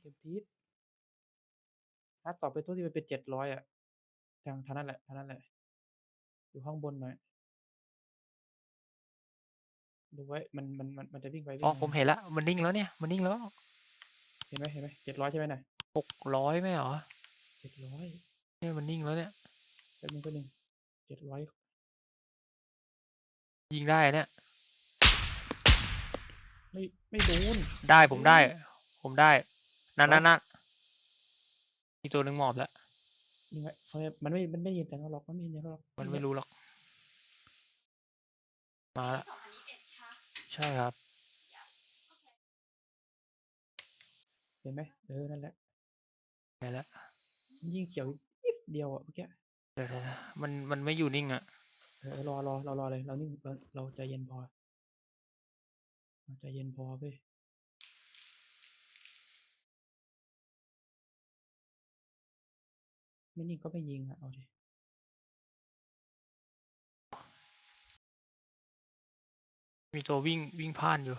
เข็มทิศถ้าตอบไปตัวที่มันเป็นเจ็ดร้อยอะทางทางนั้นแหละทางนั้นแหละ อยู่ข้างบนหน่อยดูไว้มันมันมันมันจะวิ่งไปวิ่งอ๋อมาผมเห็นแล้วมันนิ่งแล้วเนี่ยมันนิ่งแล้วเห็นไหมเห็นไหมเจ็ดร้อยใช่ไหมน่ะหกร้อยไหมเหรอเจ็ดร้อยเนี่ยมันนิ่งแล้วเนี่ยแป๊บนึงแป๊บนึงเจ็ดร้อยยิงได้เนี่ยไม่ไม่โดนได้ผมได้เฮ้ยผมได้ นั่นเหรอนั่นนั่นอีกตัวหนึ่งหมอบแล้วยังไงเขาไม่มันไม่ มันไม่ยินแต่เราหรอก มันไม่ยินแต่เราหรอกมันไม่รู้หรอก มาแล้วใช่ครับ เห็นไหมเออ นั่นแหละเห็นแล้วมันยิงเขียวนิดเดียวอะเมื่อกี้เดี๋ยวเดี๋ยวเดี๋ยวมันมันไม่อยู่นิ่งอะ เออรอรอเรารอเลย เรานิ่งเราเราใจเย็นพอเราใจเย็นพอเว้ย ไม่นิ่งก็ไม่ยิงอะ เอาดิมีตัววิ่งวิ่งผ่านอยู่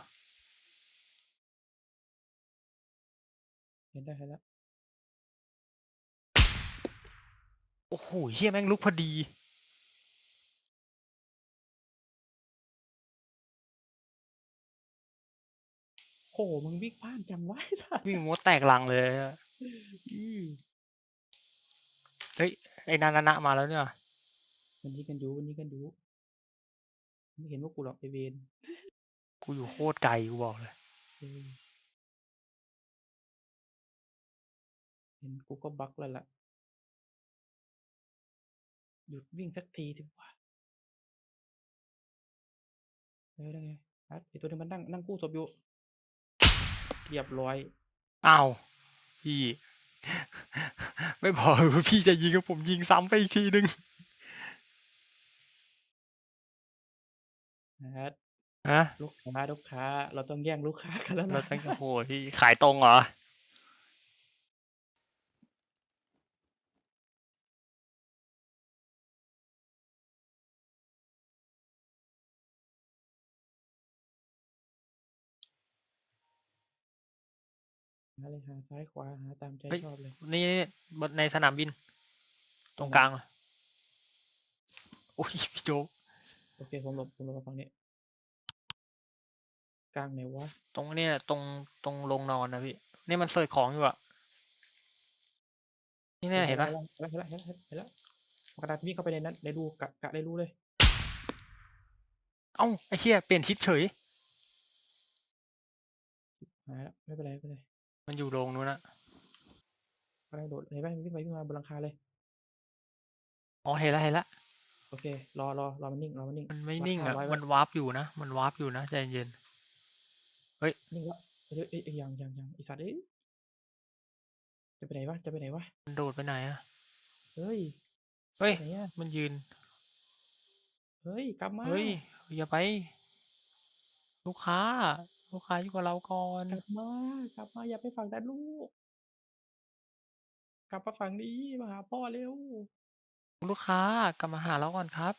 เห็นได้เห็นแล้ว โอ้โหเฮียแม่งลุกพอดีโอ้โหมึงวิ่งพลาดจังวะไอ้สัสวิ่งมดแตกลังเลยอะ อือ เฮ้ยไอ้นานานะมาแล้วเนี่ยวันนี้กันดูวันนี้กันดูไม่เห็นว่ากูหรอกไอเวนกูอยู่โคตรไกลกูบอกเลยเออเห็นกูก็บักแล้วล่ะ หยุดวิ่งสักทีดีกว่าเออได้ไงฮัทไอตัวนี้มันนั่งนั่งกู้ศพอยู่เรียบร้อยอ้าวพี่ ไม่บอกว่าพี่จะยิงกับผมยิงซ้ำไปอีกทีนึงฮัทฮะ ลูกค้าลูกค้า เราต้องแย่งลูกค้ากันแล้วเรานะ ตั้งโอ้โหพี่ขายตรงเหรอ หาเลยหาซ้ายขวาหาตามใจเฮ้ย ชอบเลย นี่บนในสนามบิน ตรงกลางอะโอ้ยพี่โจกโอเคผมหลบผมหลบมาฝั่งนี้กลางไหนวะตรงเนี้ยตรงตรงโรงนอนนะพี่เนี่ยมันเสิร์ชของอยู่อะนี่เนี่ยเห็นปะเห็นแล้วเห็นแล้วเห็นแล้วเห็นแล้วเห็นแล้วกระดาษวิ่งเข้าไปในนั้นในรูกะกะได้รู้เลยเอ้าไอ้เหี้ยเปลี่ยนทิศเฉย หายแล้วไม่เป็นไรไม่เป็นไร มันอยู่โรงนู้นนะกระโดดเห็นไหมวิ่งไปวิ่งมาบนหลังคาเลย อ๋อเห็นแล้วเห็นแล้วโอเค รอรอรอมันนิ่งรอมันนิ่งมันไม่วัดนิ่งอะ500ไว้มันวาร์ปอยู่นะ มันวาร์ปอยู่นะใจเย็น นิ่งแล้วเอ้ยเอ้ยเอ้ยยังยังยังไอสัตว์เอ้ยจะไปไหนวะจะไปไหนวะมันโดดไปไหนอะเฮ้ยเฮ้ย ไหนอะมันยืน เฮ้ยกลับมา เฮ้ยอย่าไป ลูกค้า ลูกค้าอยู่กับเราก่อน กลับมา กลับมาอย่าไปฝั่งด้านลูก กลับมาฝั่งนี้ มาหาพ่อเร็ว ลูกค้ากลับมาหาเราก่อนครับ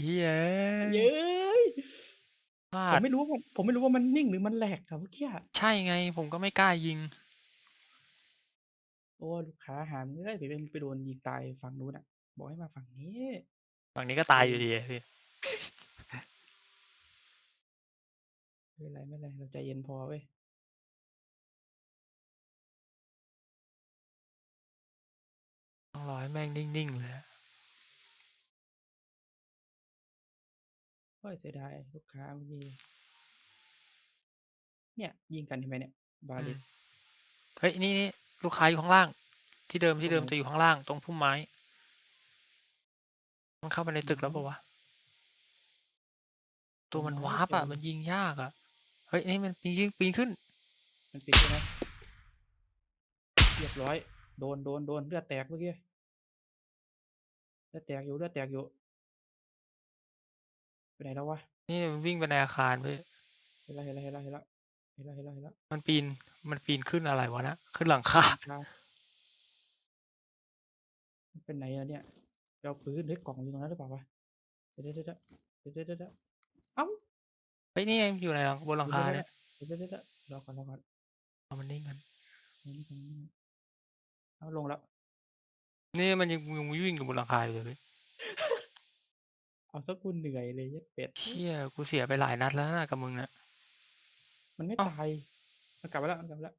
เย้เย้ย พลาผมด ไม่รู้ว่ามัน ผมไม่รู้ว่ามันนิ่งหรือมันแหลกอะเมื่อกี้อะ ใช่ไง ผมก็ไม่กล้ายิง โอ้ ลูกค้าหามเอ้ย ไปเป็น ไปโดนยิงตายฝั่งนู้นอะ บอกให้มาฝั่งนี้ ฝั่งนี้ก็ตายอยู่ดีอะพี่ ไม่เป็นไรไม่เป็นไรเราใจเย็นพอเว้ยต้องรอให้แม่งนิ่งๆเลยอะก็เสียดายลูกค้าเมื่อกี้เนี่ย ยิงกันเห็นไหมเนี่ย บาอืลิมสเฮ้ยนี่นี่ลูกค้าอยู่ข้างล่าง ที่เดิมที่เดิมตรงไหนจะอยู่ข้างล่าง ตรงพุ่มไม้ มันเข้าไปในตึกแล้วอืมปะวะตัวมันผมวาไม่ร์ปอะเจอมันยิงยากอะ เฮ้ยนี่มันปีนยิงปีนขึ้น มันปิดใช่ไหมเรียบร้อย โดนโดนโดนเลือดแตกเมื่อกี้เลือดแตกอยู่เลือดแตกอยู่ไปไหนแล้ววะนี่มันวิ่งไปในอาคารเว้ยเห็นแล้วเห็นแล้วเห็นแล้วเห็นแล้วเห็นแล้วเห็นแล้วเห็นแล้วมันปีนมันปีนขึ้นอะไรวะนะขึ้นหลังคาทางมันเป็นไหนอะเนี่ยไปเอาปืนหรือกล่องอยู่ตรงนั้นหรือเปล่าวะเดี๋ยวเดี๋ยวเดี๋ยวเดี๋ยวเดี๋ยว เดี๋ยวเดี๋ยวเอ้าเฮ้ยนี่ไงอยู่ในหลังบนหลังคาดี๋วเนี่ยเดี๋ยวเดี๋ยวเดี๋ยวรอก่อนรอก่อนเอามันนิ่งกันเอานี่ก่อนนี่ก่อนเอาลงแล้ว นี่มันยังยังวิ่งอยู่บนหลังคาอยู่เลยพี่เอาสักกูเหนื่อยเลยเยัดเป็ด เชี่ยกูเสียไปหลายนัดแล้วนะกับมึงเนี่ยมันไม่เอ้าตายมันกลับมาแล้วมันกลับมาแล้ว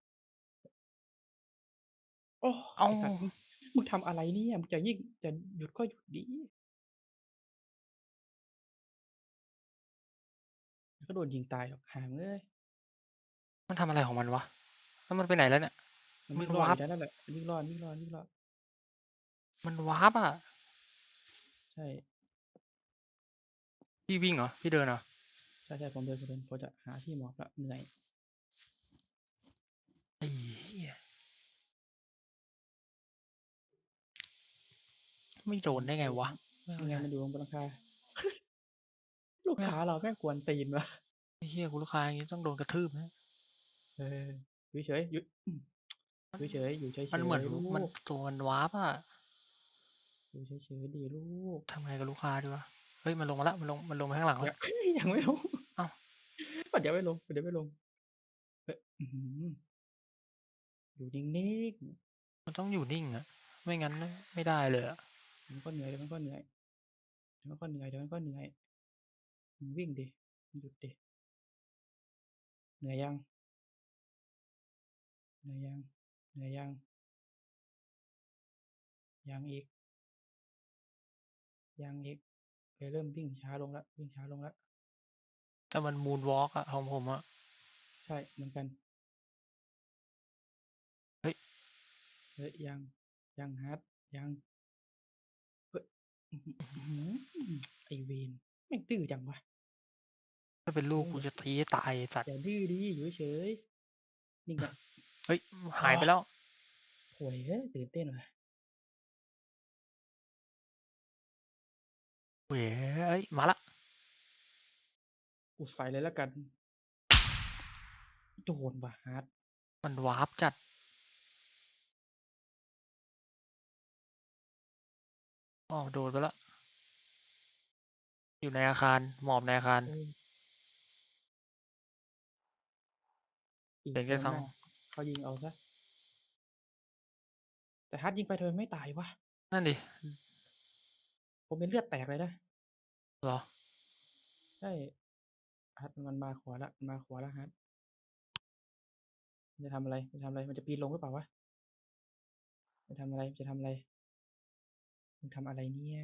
โอ้เอ้าไสัตว์มึงมึงทำอะไรเนี่ยมึงจะยิ่งจะหยุดก็หยุดดี ก็โดนยิงตายหรอกห่างเลยมันทำอะไรของมันวะ แล้วมันไปไหนแล้วเนี่ย มันมันวิ่งรอดวาร์ป อยู่นั่นแหละมันวิ่งรอดวิ่งรอดวิ่งรอดมันวาร์ปอะ ใช่พี่วิ่งเหรอ พี่เดินเหรอ ใช่ใช่ผมเดินผมเดินผมจะหาที่หมอบละเหนื่อยไอ้เหี้ยไม่โดนได้ไงวะไม่เข้ายังไงใจมันอยู่บนหลังคา ลูกไม่ค้าเราแม่งกวนตีนวะไอ้เหี้ยกูลูกค้าอย่างงี้ต้องโดนกระทืบนะเอออยู่เฉยๆอยู่อืมอยู่เฉยๆอยู่เฉยๆมันเหมือนลูมันกตัวมันวาร์ปอะอยู่เฉยๆดีลูกทำไงกับลูกค้าดีวะเฮ้ยมันลงมาแล้วมันลงมันลงไปข้างหลังยัแล้งวยังไม่ลงเอ้ามันยังไม่ลงมันยังไม่ลงเอ้ยอื้อหืออยู่นิ่งมันต้องอยู่นิ่งอะไม่งั้นไม่ได้เลยอะๆมันก็เหนื่อยเดี๋ยวมันก็เหนื่อยเดี๋ยวมันก็เหนื่อยเดี๋ยวมันก็เหนื่อยมึง วิ่งดิมึงหยุดดิเหนื่อยยังเหนื่อยยังเหนื่อยยังยังอีกยังอีกเลยเริ่มวิ่งช้าลงแล้ววิ่งช้าลงแล้วแต่มันมูนวอล์กอะของผมอะใช่เหมือนกันเฮ้ยเฮ้ยยังยังฮาร์ดยังเฮ้ยอื้อหืออื้อหือไอเวนแม่งดื้อจังวะ ถ้าเป็นลูกเออกูจะตีให้ตายไอ้สัตว์อย่าดื้อดีอยู่เฉยๆนี่ไงเฮ้ย หายไปแล้ว โวยเฮ้ยตื่นเต้นว่ะเว้ยเอ้ย มาละกูใส่เลยแล้วกัน โดนว่ะฮาร์ดมันวาร์ปจัด อ๋อ โดนไปละ อยู่ในอาคาร หมอบในอาคาร เออ อีกเดี๋ยวจะคนทำแม่งเขายิงเอาซะ แต่ฮาร์ดยิงไปทำไมไม่ตายวะ นั่นดิผมเป็นเลือดแตกเลยนะ เหรอ ใช่ฮัทมันมาขวาละมันมาขวาละฮัทมันจะทำอะไร มันจะทำอะไร มันจะปีนลงหรือเปล่าวะ มันทำอะไร มันจะทำอะไร มันทำอะไรเนี่ย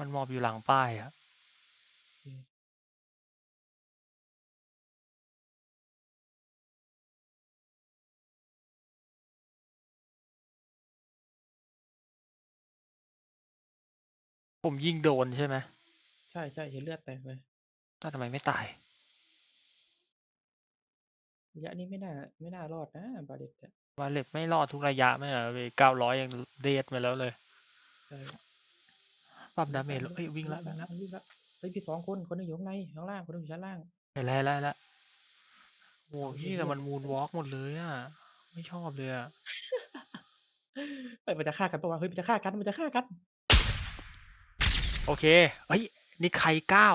มันหมอบอยู่หลังป้ายอะ ผมยิงโดนใช่ไหมใช่ใช่เห็นเลือดแตกเลยแต่ทำไมไม่ตาย ระยะนี้ไม่น่า ไม่น่ารอดนะบาเด็ดอะวาเล็บไม่รอดทุกระยะไม่เหรอเก้าร้อยยังเดดมาแล้วเลยใช่ปรับดาเมจแล้วเอ้ยวิ่งละวิ่งละมันวิ่งละเฮ้ยพี่สองคนคนหนึงอยู่ข้างในข้างล่างคนหนึงอยู่ชั้นล่างเห็นแล้วเห็นแล้วเห็นแล้วโอ้เอาพี่เหี้ยแต่มันมูนวอล์กหมดเลยอะ ไม่ชอบเลยอะ เฮ้ยมันจะฆ่ากันปะวะเฮ้ยมันจะฆ่ากันมันจะฆ่ากัน โอเคเฮ้ย นี่ใครเก้า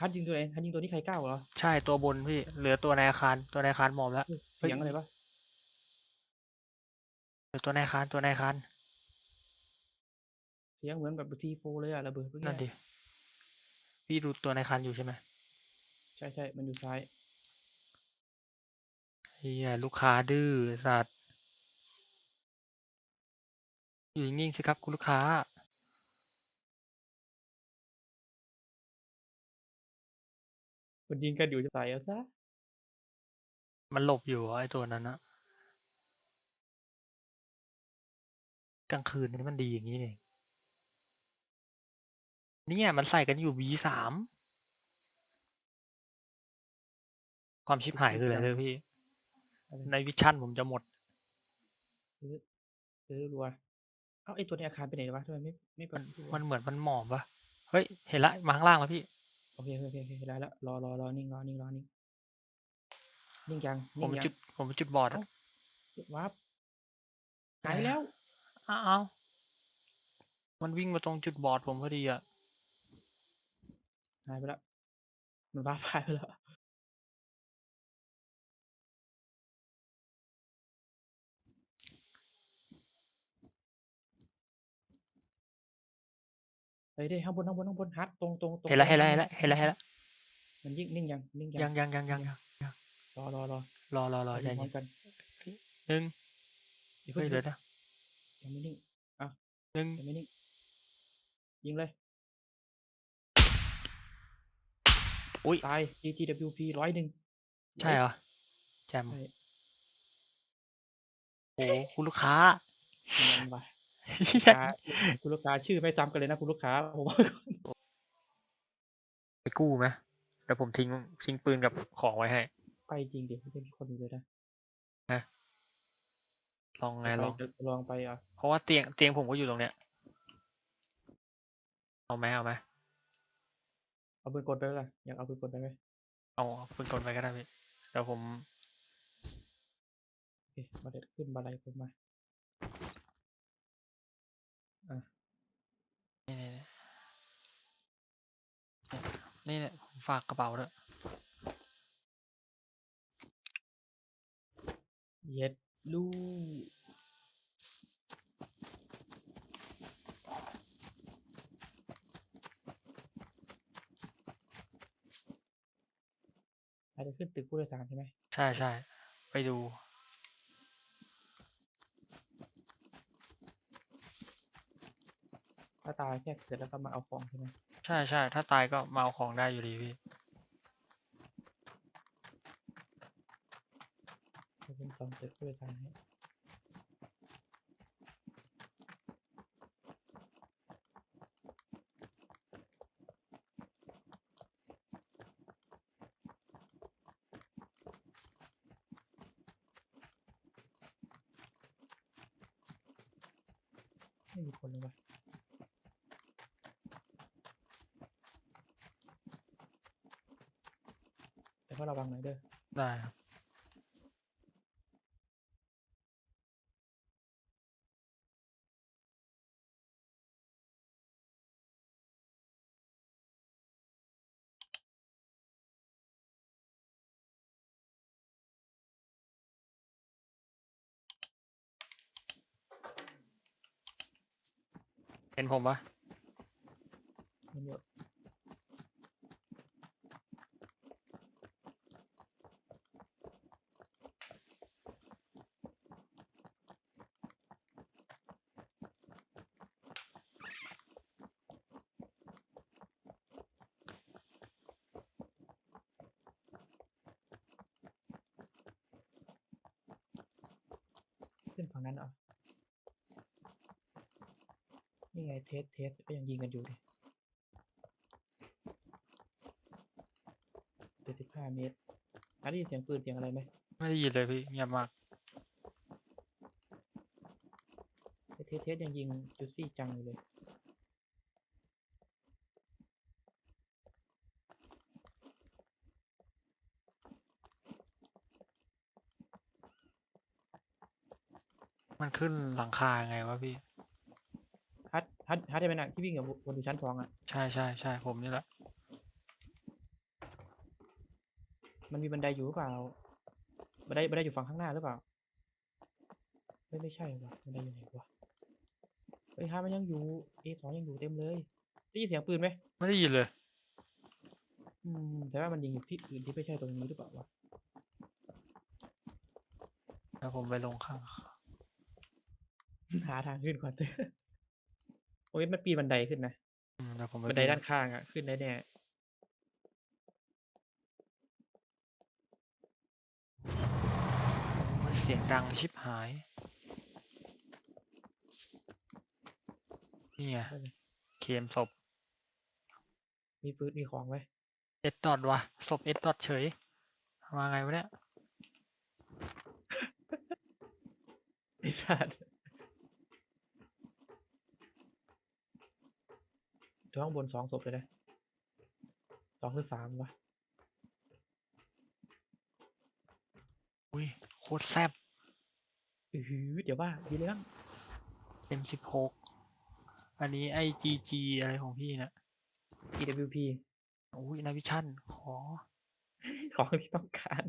ฮัทยิงตัวเองฮัทยิงตัวนี้ใครก้าวเหรอใช่ตัวบนพี่ เหลือตัวในอาคาร ตัวในอาคารหมอบแล้วเฮ้ยเฮ้ยเสียงอะไรวะเหลือตัวในอาคาร ตัวในอาคาร เสียงเหมือนแบบทีโฟเลยอะระเบิดเมื่อกี้นั่นดิ พี่ดูตัวในอาคารอยู่ใช่ไหมใช่ใช่มันอยู่ซ้ายเฮียลูกค้าดื้อสัตว์ อยู่นิ่งๆสิครับคุณลูกค้า มันยิงกันอยู่จะตายเอาซะ มันหลบอยู่ไอ้ตัวนั้นนะกลางคืนนี่มันดีอย่างนี้เองเนี่ยมันใส่กันอยู่ B สามความชิบหายคืออะไรเลยพี่ อะไร ในวิชั่นผมจะหมด ซื้อซื้อรัวเอ้าไอตัวในอาคารไปไหนวะทำไมไม่ไม่เปิมัดนดูมันวะเหมือนมันหมอบปะเฮ้ย เห็นละมาข้างล่างแล้วพี่โอ เคโอเคโอเคได้แล้วรอรอรอนิ่งรอนิ่งรอนิ่งนิ่งยังผมนิ่งยังจุดผมจุดบอดอะวับหายได้แล้ว อ้าวมันวิ่งมาตรงจุดบอดผมพอดีอะหายไปแล้วมันบ้าพายไปแล้ว เฮ้ยเด้ข้างบนข้างบนข้างบนฮัทตรงตรงตรงเห็นแล้วตเห็นรแล้วงเห็นแล้วเห็นแล้วเห็นแล้วมันยิ่งนิ่งยังนิ่งยังยังยังยังยังยังรอรอรอรอรอรอเราใจยิงพร้เย็อนมกันหนึ่งอย่าเฮ้เพิ่ยงเดี๋ยวนะยังไม่นิ่งอะหนึ่งยังไม่นิ่งยิงเลยอุ้ยตาย GTWP ร้อยหนึ่ง ใช่เหรอแจมใช่ โอ้คุณลูกค้า มันว่ะเหี้ ลูกยค้าคุณลูกค้าชื่อไม่ซ้ำกันเลยนะคุณลูกค้าผมว่าไปกู้ไหมเดี๋ยวผมทิ้งทิ้งปืนกับของไว้ให้ ไปจริงเดี๋ยวไม่เป็นคนอยู่เลยนะลองไงไปลองเดี๋ยวลองไปอะเพราะว่าเตียงเตียงผมก็อยู่ตรงเนี้ย เอาไหมเอาไหมเอาปืนกลไปไหมล่ะอยากเอาปืนกลไปไหมเอาปืนกลไปก็ได้พี่เดี๋ยวผมโอเคมาเด็ดขึ้นบันไดผมมา นี่นี่ นี่เนี่ยผมฝากกระเป๋าด้วยเย็ดลูกอาจจะขึ้นตึกผู้โดยสารใช่ไหมใช่ใช่ไปดู ถ้าตายแค่เสร็จแล้วก็มาเอาของใช่ไหม ใช่ใช่ถ้าตายก็มาเอาของได้อยู่ดีพี่เดี๋ยวผมส่องตึกผู้โดยสารให้ไม่มีคนเลยวะแต่ก็ ระวังหน่อยเด้อได้ครับเห็นผมปะมันเยอะ ขึ้นฝั่งนั้นเหรอนี่ไงเทสเทสก็ยังยิงกันอยู่ดิเจ็ดสิบห้าเมตรอะได้ยินเสียงปืนเสียงอะไรไหมไม่ได้ยินเลยพี่เงียบมากเทสเทสยังยิงจูซี่จังอยู่เลย ขึ้นหลังคาไงวะพี่ ฮัทฮัทฮัทได้ไหมนะที่วิ่งกับบนอยู่ชั้นสองอะ ใช่ใช่ใช่ผมนี่แหละ มันมีบันไดอยู่หรือเปล่า บันไดบันไดอยู่ฝั่งข้างหน้าหรือเปล่า ไม่ไม่ใช่วะบันไดอยู่ไหนวะเฮ้ยฮามันยังอยู่ A สองยังอยู่เต็มเลยได้ยินเสียงปืนไหมไม่ได้ยินเลย อืม แต่ว่ามันยิงอยู่ที่อื่นที่ไม่ใช่ตรงนี้หรือเปล่าวะ แล้วผมไปลงข้าง หาทางขึ้นก่อนเถอะโอ้ยมันปีนบันไดขึ้นนะ อืมเดี๋ยวผมไปบันไดด้านข้างอะขึ้นได้แน่โอ้ยเสียงดังชิบหาย นี่ไงได้เลยเคมศพมีปืนมีของไว้เอ็ดดอทวะศพเอ็ดดอทเฉย มาไงวะเนี่ย ไอ้สัตว์ ตัวข้างบนสองศพเลยนะสองหรือสามวะอุ้ยโคตรแซ่บอือหือเดี๋ยวว่าดีเลยมั้งเอ็มสิบหกอันนี้ไอจีจีอะไรของพี่เนะ EWP อุ้ยนายวิชั่นขอ ของที่ต้องการ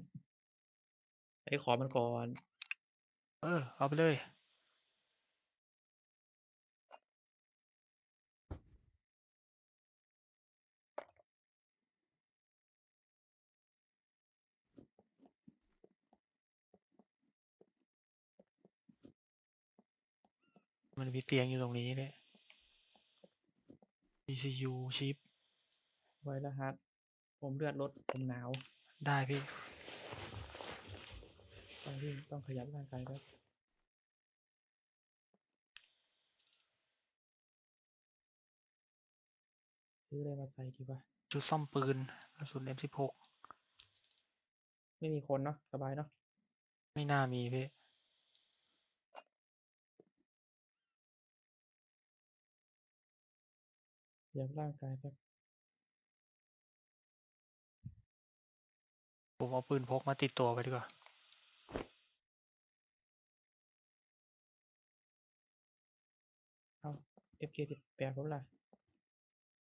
ไอ้ขอมันก่อน เออ เอาไปเลย มันมีเตียงอยู่ตรงนี้เนี่ย ECU ชิป ไวแล้วฮัทผมเลือดลด ผมหนาวได้พี่ ต้องวิ่งต้องขยับร่างกายครับ ซื้ออะไรมาใส่ดีวะชุดซ่อมปืนกระสุน M16 ไม่มีคนเนาะ สบายเนาะ ไม่น่ามีพี่ ยับร่างกายครับผมเอาปืนพกมาติดตัวไปดีกว่า เอา FK สิบแปดผมล่ะ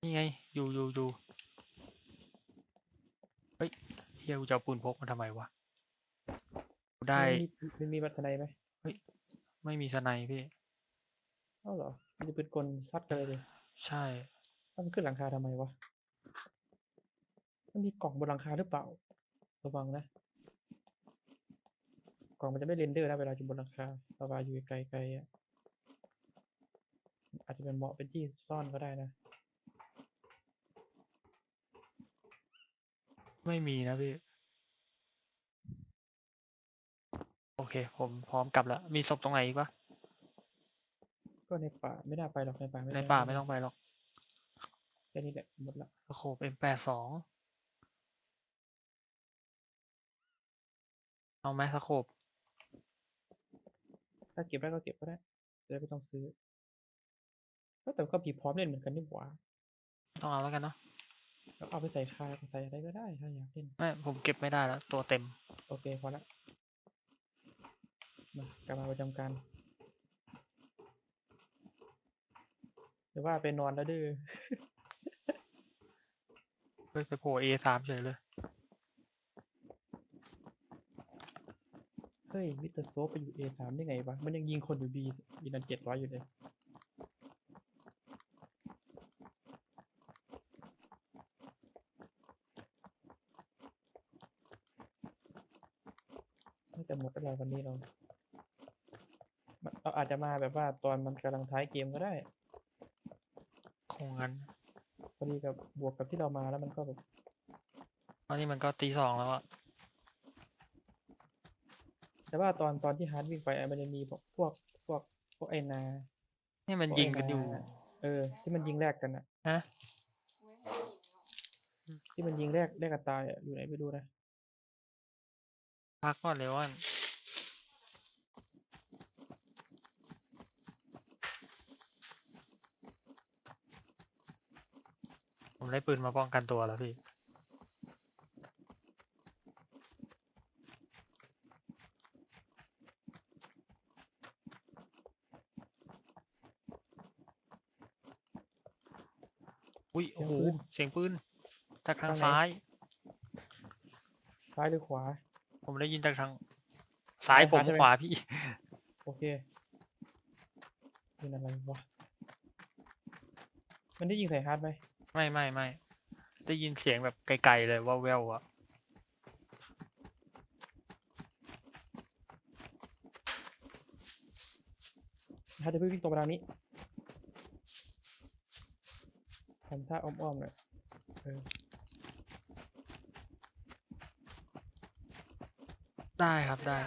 นี่ไง อยู่อยู่อยู่เฮ้ยเฮียกูจะเอาปืนพกมาทำไมวะกูได้ มันมีมันมีบัตรไหนไหมไม่มีสไนป์พี่ เอ้าเหรอ มันจะเป็นกลซัดกันเลยดิ ใช่ มันขึ้นหลังคาทำไมวะ มันมีกล่องบนหลังคาหรือเปล่า ระวังนะ กล่องมันจะไม่เรนเดอร์นะเวลาอยู่บนหลังคาระบายอยู่ไกลๆอะ อาจจะเป็นเหมาะเป็นที่ซ่อนก็ได้นะ ไม่มีนะพี่ โอเค ผมพร้อมกลับแล้ว มีศพตรงไหนอีกปะก็ในป่าไม่น่าไปหรอกในป่าไม่ในได้ป่าไม่ต้องไปหรอก แค่นี้แหละหมดละสโคป M82 เอาไหมสโคป ถ้าเก็บได้ก็เก็บก็ได้จะได้ไม่ต้องซื้อก็แต่ก็มีพร้อมเล่นเหมือนกันนี่หว่าต้องเอาแล้วกันเนาะแล้วเอาไปใส่คาใส่อะไรก็ได้ถ้าอยากเล่นไม่ผมเก็บไม่ได้แล้ว ตัวเต็ม โอเคพอละมากลับมาประจำการหรือว่าไปนอนแล้วดื้อ เฮ้ยไปโผล่ A3 เฉยเลย เฮ้ยมิสเตอร์โซฟไปอยู่ A3 ได้ไงวะ มันยังยิงคนอยู่ B อีนันเจ็ดร้อยอยู่เลย น่าจะหมดแล้ววันนี้เรามันเราอาจจะมาแบบว่าตอนมันกำลังท้ายเกมก็ได้ คงงั้นพ อดีกับบวกกับที่เรามาแล้วมันก็แบบตอนนี้มันก็ตีสองแล้วอะแต่ว่าตอนตอนที่ฮาร์ดวิ่งไปอะมันจะมีพวกพวกพวกพวกไอนานี่มันพวยิงกันอยู่ไาเออ ที่มันยิงแรกกันอะฮะ ที่มันยิงแรกแรกกันตายอะอยู่ไหนไปดูนะ พักก่อนเลยว่าน ได้ปืนมาป้องกันตัวแล้วพี่ อุ้ยโอ้โหเสียงปืนจากทางทางไหนซ้าย ซ้ายหรือขวา ผมได้ยินจากทางซ้ายทางผมซ้ายใช่ไหมขวาพี่ โอเคเป็นอะไรวะ มันได้ยิงใส่ฮาร์ดไหม ไม่ไม่ไม่ได้ยินเสียงแบบไกลๆเลยว่าแววๆอะฮาร์ดจะเพิ่งวิ่งตรงไปทางนี้ทำท่าอ้อมๆหน่อยเออได้ครับได้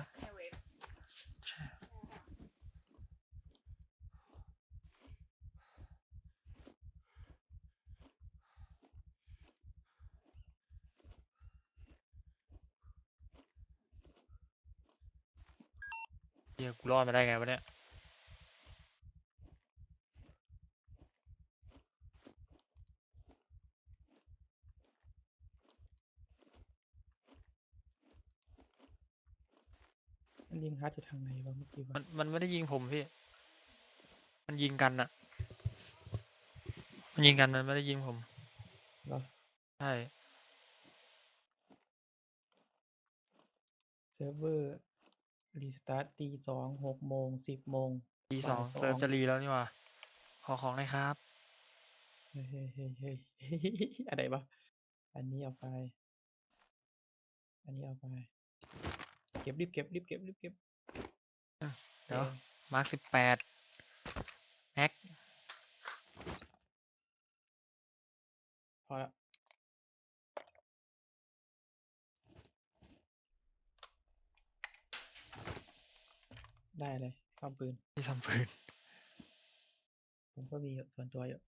เดี๋ยวกูรอดมาได้ไงวะเนี่ยมันยิงฮาร์ดจากทางไหนวะเมื่อกี้วะมันมันไม่ได้ยิงผมพี่ มันยิงกันอะมันยิงกันมันไม่ได้ยิงผม เหรอใช่ เซิร์ฟเวอร์ รีสตาร์ทตีสองหกโมงสิบโมงตีสองบ่ายสองเซิร์ฟจะรีแล้วนี่หว่า ขอของหน่อยครับ เฮ้ยเฮ้ยเฮ้ยเฮ้ยอะไรวะอันนี้เอาไป อันนี้เอาไป เก็บรีบเก็บรีบเก็บรีบเก็บเดี๋ยวออมาร์คสิบแปดแม็กพอละ ได้เลยความปืนที่ทำปืนผมก็มีอยู่ส่วนตัวอยู่